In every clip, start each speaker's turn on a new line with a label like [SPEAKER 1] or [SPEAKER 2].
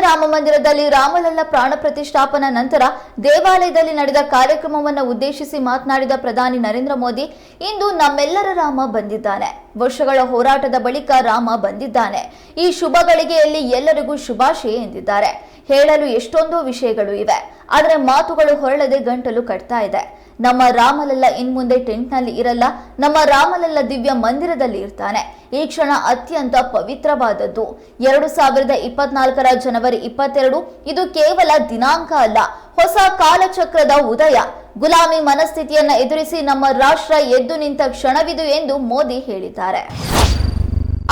[SPEAKER 1] ರಾಮ ಮಂದಿರದಲ್ಲಿ ರಾಮಲಲ್ಲ ಪ್ರಾಣ ಪ್ರತಿಷ್ಠಾಪನಾ ನಂತರ ದೇವಾಲಯದಲ್ಲಿ ನಡೆದ ಕಾರ್ಯಕ್ರಮವನ್ನು ಉದ್ದೇಶಿಸಿ ಮಾತನಾಡಿದ ಪ್ರಧಾನಿ ನರೇಂದ್ರ ಮೋದಿ, ಇಂದು ನಮ್ಮೆಲ್ಲರ ರಾಮ ಬಂದಿದ್ದಾನೆ. ವರ್ಷಗಳ ಹೋರಾಟದ ಬಳಿಕ ರಾಮ ಬಂದಿದ್ದಾನೆ. ಈ ಶುಭ ಗಳಿಗೆಯಲ್ಲಿ ಎಲ್ಲರಿಗೂ ಶುಭಾಶಯ ಎಂದಿದ್ದಾರೆ. ಹೇಳಲು ಎಷ್ಟೊಂದು ವಿಷಯಗಳು ಇವೆ. ಆದರೆ ಮಾತುಗಳು ಹೊರಳದೆ ಗಂಟಲು ಕಟ್ತಾ ಇದೆ. ನಮ್ಮ ರಾಮಲಲ್ಲ ಇನ್ಮುಂದೆ ಟೆಂಟ್ನಲ್ಲಿ ಇರಲ್ಲ. ನಮ್ಮ ರಾಮಲಲ್ಲ ದಿವ್ಯ ಮಂದಿರದಲ್ಲಿ ಇರ್ತಾನೆ. ಈ ಕ್ಷಣ ಅತ್ಯಂತ ಪವಿತ್ರವಾದದ್ದು. ಎರಡು ಸಾವಿರದ ಇಪ್ಪತ್ನಾಲ್ಕರ ಜನವರಿ ಇಪ್ಪತ್ತೆರಡು, ಇದು ಕೇವಲ ದಿನಾಂಕ ಅಲ್ಲ. ಹೊಸ ಕಾಲಚಕ್ರದ ಉದಯ. ಗುಲಾಮಿ ಮನಸ್ಥಿತಿಯನ್ನ ಎದುರಿಸಿ ನಮ್ಮ ರಾಷ್ಟ್ರ ಎದ್ದು ನಿಂತ ಕ್ಷಣವಿದು ಎಂದು ಮೋದಿ ಹೇಳಿದ್ದಾರೆ.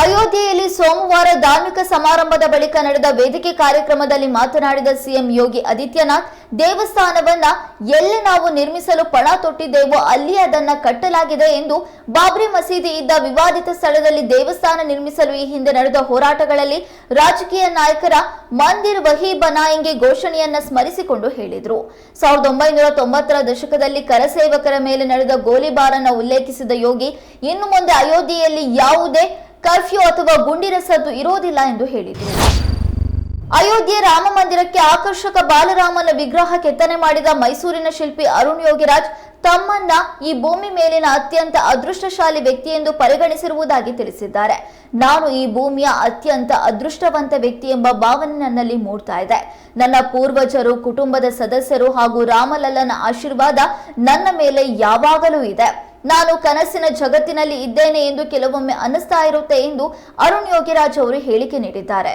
[SPEAKER 1] ಅಯೋಧ್ಯೆಯಲ್ಲಿ ಸೋಮವಾರ ಧಾರ್ಮಿಕ ಸಮಾರಂಭದ ಬಳಿಕ ನಡೆದ ವೇದಿಕೆ ಕಾರ್ಯಕ್ರಮದಲ್ಲಿ ಮಾತನಾಡಿದ ಸಿಎಂ ಯೋಗಿ ಆದಿತ್ಯನಾಥ್, ದೇವಸ್ಥಾನವನ್ನ ಎಲ್ಲಿ ನಾವು ನಿರ್ಮಿಸಲು ಪಣ ತೊಟ್ಟಿದ್ದೇವೋ ಅಲ್ಲಿ ಅದನ್ನ ಕಟ್ಟಲಾಗಿದೆ ಎಂದು ಬಾಬ್ರಿ ಮಸೀದಿ ಇದ್ದ ವಿವಾದಿತ ಸ್ಥಳದಲ್ಲಿ ದೇವಸ್ಥಾನ ನಿರ್ಮಿಸಲು ಈ ಹಿಂದೆ ನಡೆದ ಹೋರಾಟಗಳಲ್ಲಿ ರಾಜಕೀಯ ನಾಯಕರ ಮಂದಿರ್ ವಹಿ ಬನಾಯಿಂಗೆ ಘೋಷಣೆಯನ್ನ ಸ್ಮರಿಸಿಕೊಂಡು ಹೇಳಿದರು. ಸಾವಿರದ ಒಂಬೈನೂರ ತೊಂಬತ್ತರ ದಶಕದಲ್ಲಿ ಕರಸೇವಕರ ಮೇಲೆ ನಡೆದ ಗೋಲಿಬಾರನ್ನ ಉಲ್ಲೇಖಿಸಿದ ಯೋಗಿ, ಇನ್ನು ಮುಂದೆ ಅಯೋಧ್ಯೆಯಲ್ಲಿ ಯಾವುದೇ ಕರ್ಫ್ಯೂ ಅಥವಾ ಗುಂಡಿನ ಸದ್ದು ಇರೋದಿಲ್ಲ ಎಂದು ಹೇಳಿದರು. ಅಯೋಧ್ಯೆ ರಾಮ ಮಂದಿರಕ್ಕೆ ಆಕರ್ಷಕ ಬಾಲರಾಮನ ವಿಗ್ರಹ ಕೆತ್ತನೆ ಮಾಡಿದ ಮೈಸೂರಿನ ಶಿಲ್ಪಿ ಅರುಣ್ ಯೋಗಿರಾಜ್ ತಮ್ಮನ್ನ ಈ ಭೂಮಿ ಮೇಲಿನ ಅತ್ಯಂತ ಅದೃಷ್ಟಶಾಲಿ ವ್ಯಕ್ತಿ ಎಂದು ಪರಿಗಣಿಸಿರುವುದಾಗಿ ತಿಳಿಸಿದ್ದಾರೆ. ನಾನು ಈ ಭೂಮಿಯ ಅತ್ಯಂತ ಅದೃಷ್ಟವಂತ ವ್ಯಕ್ತಿ ಎಂಬ ಭಾವನೆ ನನ್ನಲ್ಲಿ ಮೂಡ್ತಾ ಇದೆ. ನನ್ನ ಪೂರ್ವಜರು, ಕುಟುಂಬದ ಸದಸ್ಯರು ಹಾಗೂ ರಾಮಲಲ್ಲನ ಆಶೀರ್ವಾದ ನನ್ನ ಮೇಲೆ ಯಾವಾಗಲೂ ಇದೆ. ನಾನು ಕನಸಿನ ಜಗತ್ತಿನಲ್ಲಿ ಇದ್ದೇನೆ ಎಂದು ಕೆಲವೊಮ್ಮೆ ಅನ್ನಿಸ್ತಾ ಇರುತ್ತೆ ಎಂದು ಅರುಣ್ ಯೋಗಿರಾಜ್ ಅವರು ಹೇಳಿಕೆ ನೀಡಿದ್ದಾರೆ.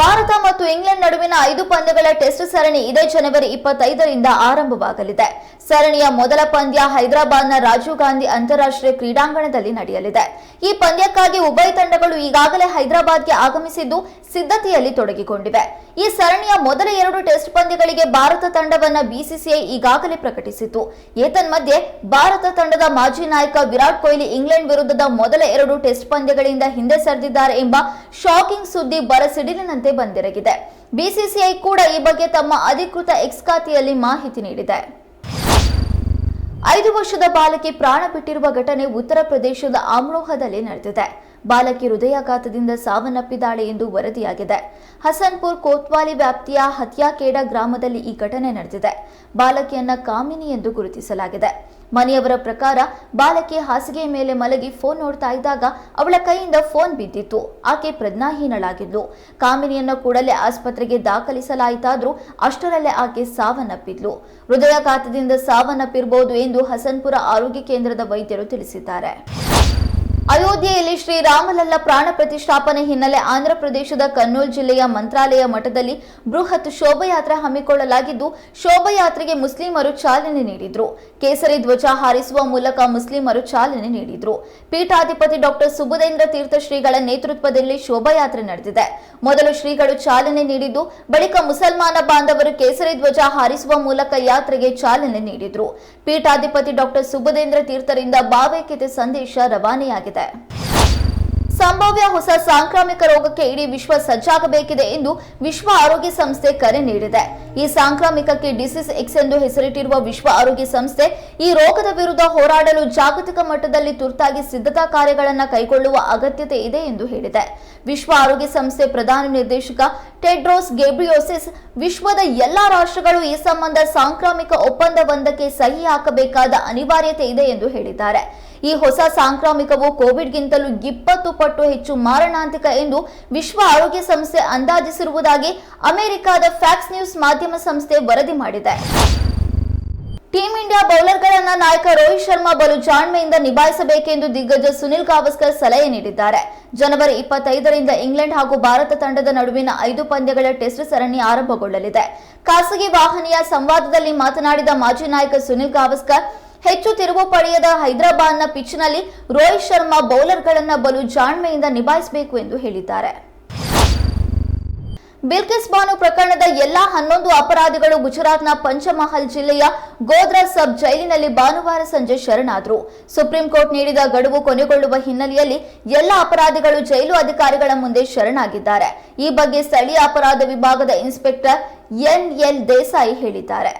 [SPEAKER 1] ಭಾರತ ಮತ್ತು ಇಂಗ್ಲೆಂಡ್ ನಡುವಿನ ಐದು ಪಂದ್ಯಗಳ ಟೆಸ್ಟ್ ಸರಣಿ ಇದೇ ಜನವರಿ ಇಪ್ಪತ್ತೈದರಿಂದ ಆರಂಭವಾಗಲಿದೆ. ಸರಣಿಯ ಮೊದಲ ಪಂದ್ಯ ಹೈದರಾಬಾದ್ನ ರಾಜೀವ್ ಗಾಂಧಿ ಅಂತಾರಾಷ್ಟ್ರೀಯ ಕ್ರೀಡಾಂಗಣದಲ್ಲಿ ನಡೆಯಲಿದೆ. ಈ ಪಂದ್ಯಕ್ಕಾಗಿ ಉಭಯ ತಂಡಗಳು ಈಗಾಗಲೇ ಹೈದರಾಬಾದ್ಗೆ ಆಗಮಿಸಿದ್ದು ಸಿದ್ಧತೆಯಲ್ಲಿ ತೊಡಗಿಕೊಂಡಿವೆ. ಈ ಸರಣಿಯ ಮೊದಲ ಎರಡು ಟೆಸ್ಟ್ ಪಂದ್ಯಗಳಿಗೆ ಭಾರತ ತಂಡವನ್ನು ಬಿಸಿಸಿಐ ಈಗಾಗಲೇ ಪ್ರಕಟಿಸಿತು ಏತನ್ಮಧ್ಯೆ ಭಾರತ ತಂಡದ ಮಾಜಿ ನಾಯಕ ವಿರಾಟ್ ಕೊಹ್ಲಿ ಇಂಗ್ಲೆಂಡ್ ವಿರುದ್ಧದ ಮೊದಲ ಎರಡು ಟೆಸ್ಟ್ ಪಂದ್ಯಗಳಿಂದ ಹಿಂದೆ ಸರಿದಿದ್ದಾರೆ ಎಂಬ ಶಾಕಿಂಗ್ ಸುದ್ದಿ ಬರಸಿಡಿಲಿನಂತೆ ಬಂದಿರಗಿದೆ. ಬಿಸಿಸಿಐ ಕೂಡ ಈ ಬಗ್ಗೆ ತಮ್ಮ ಅಧಿಕೃತ ಎಕ್ಸ್ ಖಾತೆಯಲ್ಲಿ ಮಾಹಿತಿ ನೀಡಿದೆ. ಐದು ವರ್ಷದ ಬಾಲಕಿ ಪ್ರಾಣ ಬಿಟ್ಟಿರುವ ಘಟನೆ ಉತ್ತರ ಪ್ರದೇಶದ ಆಮ್ರೋಹದಲ್ಲಿ ನಡೆದಿದೆ. ಬಾಲಕಿ ಹೃದಯಾಘಾತದಿಂದ ಸಾವನ್ನಪ್ಪಿದ್ದಾಳೆ ಎಂದು ವರದಿಯಾಗಿದೆ. ಹಸನ್ಪುರ್ ಕೋತ್ವಾಲಿ ವ್ಯಾಪ್ತಿಯ ಹತ್ಯಾಕೇಡ ಗ್ರಾಮದಲ್ಲಿ ಈ ಘಟನೆ ನಡೆದಿದೆ. ಬಾಲಕಿಯನ್ನ ಕಾಮಿನಿ ಎಂದು ಗುರುತಿಸಲಾಗಿದೆ. ಮನೆಯವರ ಪ್ರಕಾರ ಬಾಲಕಿ ಹಾಸಿಗೆಯ ಮೇಲೆ ಮಲಗಿ ಫೋನ್ ನೋಡ್ತಾ ಇದ್ದಾಗ ಅವಳ ಕೈಯಿಂದ ಫೋನ್ ಬಿದ್ದಿತ್ತು. ಆಕೆ ಪ್ರಜ್ಞಾಹೀನಳಾಗಿದ್ಲು. ಕಾಮಿನಿಯನ್ನು ಕೂಡಲೇ ಆಸ್ಪತ್ರೆಗೆ ದಾಖಲಿಸಲಾಯಿತಾದ್ರೂ ಅಷ್ಟರಲ್ಲೇ ಆಕೆ ಸಾವನ್ನಪ್ಪಿದ್ಲು. ಹೃದಯಾಘಾತದಿಂದ ಸಾವನ್ನಪ್ಪಿರಬಹುದು ಎಂದು ಹಸನ್ಪುರ ಆರೋಗ್ಯ ಕೇಂದ್ರದ ವೈದ್ಯರು ತಿಳಿಸಿದ್ದಾರೆ. ಅಯೋಧ್ಯೆಯಲ್ಲಿ ಶ್ರೀರಾಮಲಲ್ಲ ಪ್ರಾಣ ಪ್ರತಿಷ್ಠಾಪನೆ ಹಿನ್ನೆಲೆ ಆಂಧ್ರಪ್ರದೇಶದ ಕರ್ನೂಲ್ ಜಿಲ್ಲೆಯ ಮಂತ್ರಾಲಯ ಮಠದಲ್ಲಿ ಬೃಹತ್ ಶೋಭಯಾತ್ರೆ ಹಮ್ಮಿಕೊಳ್ಳಲಾಗಿದ್ದು, ಶೋಭಯಾತ್ರೆಗೆ ಮುಸ್ಲಿಮರು ಚಾಲನೆ ನೀಡಿದ್ರು. ಕೇಸರಿ ಧ್ವಜ ಹಾರಿಸುವ ಮೂಲಕ ಮುಸ್ಲಿಮರು ಚಾಲನೆ ನೀಡಿದ್ರು. ಪೀಠಾಧಿಪತಿ ಡಾಕ್ಟರ್ ಸುಬುಧೇಂದ್ರ ತೀರ್ಥ ಶ್ರೀಗಳ ನೇತೃತ್ವದಲ್ಲಿ ಶೋಭಾಯಾತ್ರೆ ನಡೆದಿದೆ. ಮೊದಲು ಶ್ರೀಗಳು ಚಾಲನೆ ನೀಡಿದ್ದು, ಬಳಿಕ ಮುಸಲ್ಮಾನ ಬಾಂಧವರು ಕೇಸರಿ ಧ್ವಜ ಹಾರಿಸುವ ಮೂಲಕ ಯಾತ್ರೆಗೆ ಚಾಲನೆ ನೀಡಿದ್ರು. ಪೀಠಾಧಿಪತಿ ಡಾಕ್ಟರ್ ಸುಬುಧೇಂದ್ರ ತೀರ್ಥರಿಂದ ಭಾವೈಕ್ಯತೆ ಸಂದೇಶ ರವಾನೆಯಾಗಿದೆ. ಸಂಭಾವ್ಯ ಹೊಸ ಸಾಂಕ್ರಾಮಿಕ ರೋಗಕ್ಕೆ ಇಡೀ ವಿಶ್ವ ಸಜ್ಜಾಗಬೇಕಿದೆ ಎಂದು ವಿಶ್ವ ಆರೋಗ್ಯ ಸಂಸ್ಥೆ ಕರೆ ನೀಡಿದೆ. ಈ ಸಾಂಕ್ರಾಮಿಕಕ್ಕೆ ಡಿಸೀಸ್ ಎಕ್ಸ್ ಎಂದು ಹೆಸರಿಟ್ಟಿರುವ ವಿಶ್ವ ಆರೋಗ್ಯ ಸಂಸ್ಥೆ ಈ ರೋಗದ ವಿರುದ್ಧ ಹೋರಾಡಲು ಜಾಗತಿಕ ಮಟ್ಟದಲ್ಲಿ ತುರ್ತಾಗಿ ಸಿದ್ಧತಾ ಕಾರ್ಯಗಳನ್ನು ಕೈಗೊಳ್ಳುವ ಅಗತ್ಯತೆ ಇದೆ ಎಂದು ಹೇಳಿದೆ. ವಿಶ್ವ ಆರೋಗ್ಯ ಸಂಸ್ಥೆ ಪ್ರಧಾನ ನಿರ್ದೇಶಕ ಟೆಡ್ರೋಸ್ ಗೆಬ್ರಿಯೋಸಿಸ್ ವಿಶ್ವದ ಎಲ್ಲಾ ರಾಷ್ಟ್ರಗಳು ಈ ಸಂಬಂಧ ಸಾಂಕ್ರಾಮಿಕ ಒಪ್ಪಂದವೊಂದಕ್ಕೆ ಸಹಿ ಹಾಕಬೇಕಾದ ಅನಿವಾರ್ಯತೆ ಇದೆ ಎಂದು ಹೇಳಿದ್ದಾರೆ. ಈ ಹೊಸ ಸಾಂಕ್ರಾಮಿಕವು ಕೋವಿಡ್ಗಿಂತಲೂ ಇಪ್ಪತ್ತು ಪಟ್ಟು ಹೆಚ್ಚು ಮಾರಣಾಂತಿಕ ಎಂದು ವಿಶ್ವ ಆರೋಗ್ಯ ಸಂಸ್ಥೆ ಅಂದಾಜಿಸಿರುವುದಾಗಿ ಅಮೆರಿಕದ ಫ್ಯಾಕ್ಸ್ ನ್ಯೂಸ್ ಮಾಧ್ಯಮ ಸಂಸ್ಥೆ ವರದಿ ಮಾಡಿದೆ. ಟೀಂ ಇಂಡಿಯಾ ಬೌಲರ್ಗಳನ್ನ ನಾಯಕ ರೋಹಿತ್ ಶರ್ಮಾ ಬಲು ಜಾಣ್ಮೆಯಿಂದ ನಿಭಾಯಿಸಬೇಕೆಂದು ದಿಗ್ಗಜ ಸುನಿಲ್ ಗಾವಸ್ಕರ್ ಸಲಹೆ ನೀಡಿದ್ದಾರೆ. ಜನವರಿ ಇಪ್ಪತ್ತೈದರಿಂದ ಇಂಗ್ಲೆಂಡ್ ಹಾಗೂ ಭಾರತ ತಂಡದ ನಡುವಿನ ಐದು ಪಂದ್ಯಗಳ ಟೆಸ್ಟ್ ಸರಣಿ ಆರಂಭಗೊಳ್ಳಲಿದೆ. ಖಾಸಗಿ ವಾಹಿನಿಯ ಸಂವಾದದಲ್ಲಿ ಮಾತನಾಡಿದ ಮಾಜಿ ನಾಯಕ ಸುನಿಲ್ ಗಾವಸ್ಕರ್, ಹೆಚ್ಚು ತಿರುವು ಪಡೆಯದ ಹೈದರಾಬಾದ್ನ ಪಿಚ್ನಲ್ಲಿ ರೋಹಿತ್ ಶರ್ಮಾ ಬೌಲರ್ಗಳನ್ನ ಬಲು ಜಾಣ್ಮೆಯಿಂದ ನಿಭಾಯಿಸಬೇಕು ಎಂದು ಹೇಳಿದ್ದಾರೆ. ಬಿಲ್ಕಿಸ್ ಬಾನು ಪ್ರಕರಣದ ಎಲ್ಲಾ ಹನ್ನೊಂದು ಅಪರಾಧಿಗಳು ಗುಜರಾತ್ನ ಪಂಚಮಹಲ್ ಜಿಲ್ಲೆಯ ಗೋಧ್ರಾ ಸಬ್ ಜೈಲಿನಲ್ಲಿ ಭಾನುವಾರ ಸಂಜೆ ಶರಣಾದರು. ಸುಪ್ರೀಂ ಕೋರ್ಟ್ ನೀಡಿದ ಗಡುವು ಕೊನೆಗೊಳ್ಳುವ ಹಿನ್ನೆಲೆಯಲ್ಲಿ ಎಲ್ಲ ಅಪರಾಧಿಗಳು ಜೈಲು ಅಧಿಕಾರಿಗಳ ಮುಂದೆ ಶರಣಾಗಿದ್ದಾರೆ. ಈ ಬಗ್ಗೆ ಸ್ಥಳೀಯ ಅಪರಾಧ ವಿಭಾಗದ ಇನ್ಸ್ಪೆಕ್ಟರ್ ಎನ್ ಎಲ್ ದೇಸಾಯಿ ಹೇಳಿದ್ದಾರೆ.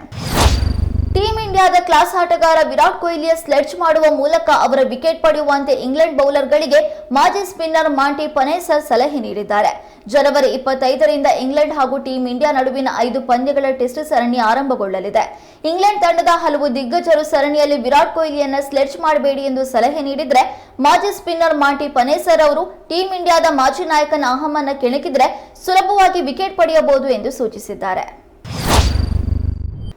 [SPEAKER 1] ಟೀಂ ಇಂಡಿಯಾದ ಕ್ಲಾಸ್ ಆಟಗಾರ ವಿರಾಟ್ ಕೊಹ್ಲಿಯ ಸ್ಲೆಡ್ಜ್ ಮಾಡುವ ಮೂಲಕ ಅವರ ವಿಕೆಟ್ ಪಡೆಯುವಂತೆ ಇಂಗ್ಲೆಂಡ್ ಬೌಲರ್ಗಳಿಗೆ ಮಾಜಿ ಸ್ಪಿನ್ನರ್ ಮಾಂಟಿ ಪನೇಸರ್ ಸಲಹೆ ನೀಡಿದ್ದಾರೆ. ಜನವರಿ ಇಪ್ಪತ್ತೈದರಿಂದ ಇಂಗ್ಲೆಂಡ್ ಹಾಗೂ ಟೀಂ ಇಂಡಿಯಾ ನಡುವಿನ ಐದು ಪಂದ್ಯಗಳ ಟೆಸ್ಟ್ ಸರಣಿ ಆರಂಭಗೊಳ್ಳಲಿದೆ. ಇಂಗ್ಲೆಂಡ್ ತಂಡದ ಹಲವು ದಿಗ್ಗಜರು ಸರಣಿಯಲ್ಲಿ ವಿರಾಟ್ ಕೊಹ್ಲಿಯನ್ನ ಸ್ಲೆಡ್ಜ್ ಮಾಡಬೇಡಿ ಎಂದು ಸಲಹೆ ನೀಡಿದ್ರೆ, ಮಾಜಿ ಸ್ಪಿನ್ನರ್ ಮಾಂಟಿ ಪನೇಸರ್ ಅವರು ಟೀಂ ಇಂಡಿಯಾದ ಮಾಜಿ ನಾಯಕನ ಅಹಮನ್ನ ಕೆಣಕಿದ್ರೆ ಸುಲಭವಾಗಿ ವಿಕೆಟ್ ಪಡೆಯಬಹುದು ಎಂದು ಸೂಚಿಸಿದ್ದಾರೆ.